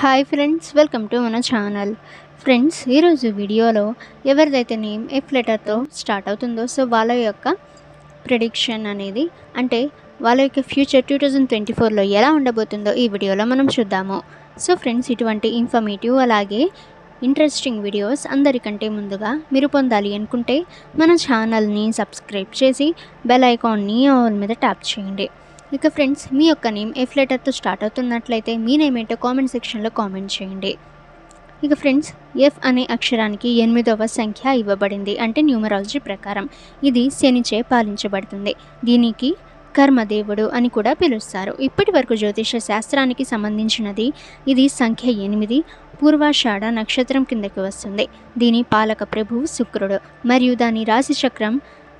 Hi friends welcome to మన channel friends ఈరోజు వీడియోలో ఎవరిదైతే నేమ్ ఎఫ్ లెటర్తో స్టార్ట్ అవుతుందో సో వాళ్ళ యొక్క ప్రిడిక్షన్ అనేది అంటే వాళ్ళ యొక్క ఫ్యూచర్ టూ థౌజండ్ ట్వంటీ ఫోర్లో ఎలా ఉండబోతుందో ఈ వీడియోలో మనం చూద్దాము. సో ఫ్రెండ్స్ ఇటువంటి ఇన్ఫర్మేటివ్ అలాగే ఇంట్రెస్టింగ్ వీడియోస్ అందరికంటే ముందుగా మీరు పొందాలి అనుకుంటే మన ఛానల్ని సబ్స్క్రైబ్ చేసి బెల్ ఐకాన్ని ఆల్ మీద ట్యాప్ చేయండి. ఇక ఫ్రెండ్స్ మీ యొక్క నేమ్ ఎఫ్ లెటర్తో స్టార్ట్ అవుతున్నట్లయితే మీ నేమ్ ఏంటో కామెంట్ సెక్షన్లో కామెంట్ చేయండి. ఇక ఫ్రెండ్స్ ఎఫ్ అనే అక్షరానికి ఎనిమిదవ సంఖ్య ఇవ్వబడింది అంటే న్యూమరాలజీ ప్రకారం. ఇది శనిచే పాలించబడుతుంది. దీనికి కర్మదేవుడు అని కూడా పిలుస్తారు. ఇప్పటి వరకు జ్యోతిష శాస్త్రానికి సంబంధించినది ఇది సంఖ్య ఎనిమిది పూర్వాషాఢ నక్షత్రం కిందకి వస్తుంది. దీని పాలక ప్రభువు శుక్రుడు మరియు దాని రాశి చక్రం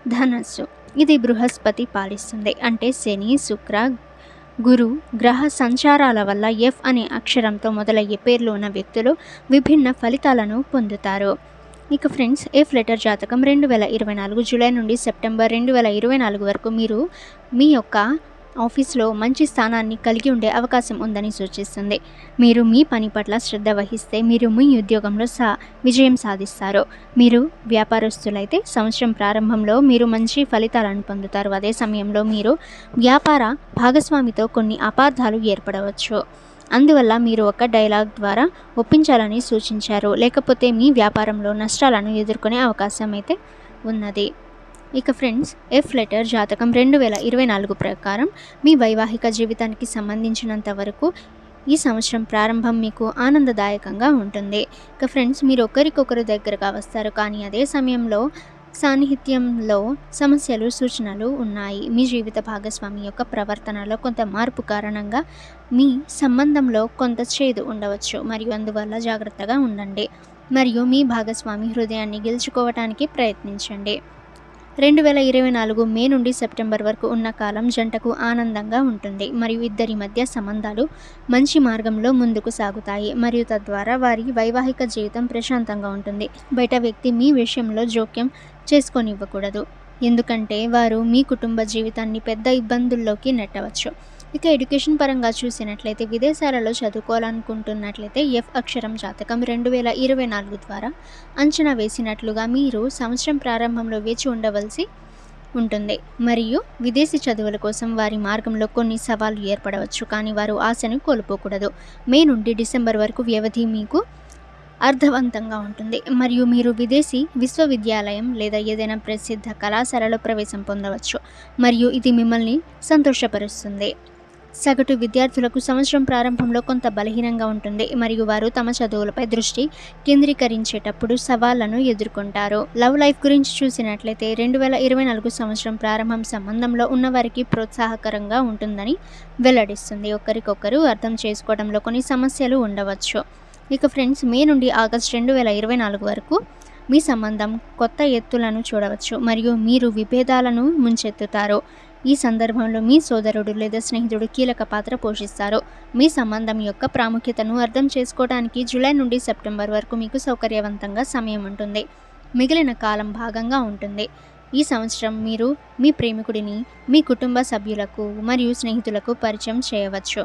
ధనస్సు. ఇది బృహస్పతి పాలిస్తుంది. అంటే శని శుక్ర గురు గ్రహ సంచారాల వల్ల ఎఫ్ అనే అక్షరంతో మొదలయ్యే పేర్లు ఉన్న వ్యక్తులు విభిన్న ఫలితాలను పొందుతారు. ఇక ఫ్రెండ్స్ ఎఫ్ లెటర్ జాతకం రెండు వేల ఇరవై నాలుగు జూలై నుండి సెప్టెంబర్ రెండు వేల ఇరవై నాలుగు వరకు మీరు మీ యొక్క ఆఫీస్లో మంచి స్థానాన్ని కలిగి ఉండే అవకాశం ఉందని సూచిస్తుంది. మీరు మీ పని పట్ల శ్రద్ధ వహిస్తే మీరు మీ ఉద్యోగంలో సా విజయం సాధిస్తారు. మీరు వ్యాపారస్తులైతే సంవత్సరం ప్రారంభంలో మీరు మంచి ఫలితాలను పొందుతారు. అదే సమయంలో మీరు వ్యాపార భాగస్వామితో కొన్ని అపార్థాలు ఏర్పడవచ్చు. అందువల్ల మీరు ఒక డైలాగ్ ద్వారా ఒప్పించాలని సూచించారు. లేకపోతే మీ వ్యాపారంలో నష్టాలను ఎదుర్కొనే అవకాశం అయితే ఉన్నది. ఇక ఫ్రెండ్స్ ఎఫ్ లెటర్ జాతకం రెండు వేల ఇరవై నాలుగు ప్రకారం మీ వైవాహిక జీవితానికి సంబంధించినంత వరకు ఈ సంవత్సరం ప్రారంభం మీకు ఆనందదాయకంగా ఉంటుంది. ఇక ఫ్రెండ్స్ మీరు ఒకరికొకరు దగ్గరగా వస్తారు. కానీ అదే సమయంలో సాన్నిహిత్యంలో సమస్యలు సూచనలు ఉన్నాయి. మీ జీవిత భాగస్వామి యొక్క ప్రవర్తనలో కొంత మార్పు కారణంగా మీ సంబంధంలో కొంత చేదు ఉండవచ్చు. మరియు అందువల్ల జాగ్రత్తగా ఉండండి. మరియు మీ భాగస్వామి హృదయాన్ని గెలుచుకోవటానికి ప్రయత్నించండి. రెండు వేల ఇరవై నాలుగు మే నుండి సెప్టెంబర్ వరకు ఉన్న కాలం జంటకు ఆనందంగా ఉంటుంది. మరియు ఇద్దరి మధ్య సంబంధాలు మంచి మార్గంలో ముందుకు సాగుతాయి. మరియు తద్వారా వారి వైవాహిక జీవితం ప్రశాంతంగా ఉంటుంది. బయట వ్యక్తి మీ విషయంలో జోక్యం చేసుకొనివ్వకూడదు. ఎందుకంటే వారు మీ కుటుంబ జీవితాన్ని పెద్ద ఇబ్బందుల్లోకి నెట్టవచ్చు. ఇక ఎడ్యుకేషన్ పరంగా చూసినట్లయితే విదేశాలలో చదువుకోవాలనుకుంటున్నట్లయితే ఎఫ్ అక్షరం జాతకం రెండు వేల ఇరవై నాలుగు ద్వారా అంచనా వేసినట్లుగా మీరు సంవత్సరం ప్రారంభంలో వేచి ఉండవలసి ఉంటుంది. మరియు విదేశీ చదువుల కోసం వారి మార్గంలో కొన్ని సవాళ్ళు ఏర్పడవచ్చు. కానీ వారు ఆశను కోల్పోకూడదు. మే నుండి డిసెంబర్ వరకు వ్యవధి మీకు అర్థవంతంగా ఉంటుంది. మరియు మీరు విదేశీ విశ్వవిద్యాలయం లేదా ఏదైనా ప్రసిద్ధ కళాశాలలో ప్రవేశం పొందవచ్చు. మరియు ఇది మిమ్మల్ని సంతోషపరుస్తుంది. సగటు విద్యార్థులకు సంవత్సరం ప్రారంభంలో కొంత బలహీనంగా ఉంటుంది. మరియు వారు తమ చదువులపై దృష్టి కేంద్రీకరించేటప్పుడు సవాళ్ళను ఎదుర్కొంటారు. లవ్ లైఫ్ గురించి చూసినట్లయితే రెండు వేల ఇరవై నాలుగు సంవత్సరం ప్రారంభం సంబంధంలో ఉన్నవారికి ప్రోత్సాహకరంగా ఉంటుందని వెల్లడిస్తుంది. ఒకరికొకరు అర్థం చేసుకోవడంలో కొన్ని సమస్యలు ఉండవచ్చు. ఇక ఫ్రెండ్స్ మే నుండి ఆగస్ట్ రెండు వేల ఇరవై నాలుగు వరకు మీ సంబంధం కొత్త ఎత్తులను చూడవచ్చు. మరియు మీరు విభేదాలను ముంచెత్తుతారు. ఈ సందర్భంలో మీ సోదరుడు లేదా స్నేహితుడు కీలక పాత్ర పోషిస్తారు. మీ సంబంధం యొక్క ప్రాముఖ్యతను అర్థం చేసుకోవడానికి జూలై నుండి సెప్టెంబర్ వరకు మీకు సౌకర్యవంతంగా సమయం ఉంటుంది. మిగిలిన కాలం భాగంగా ఉంటుంది. ఈ సంవత్సరం మీరు మీ ప్రేమికుడిని మీ కుటుంబ సభ్యులకు మరియు స్నేహితులకు పరిచయం చేయవచ్చు.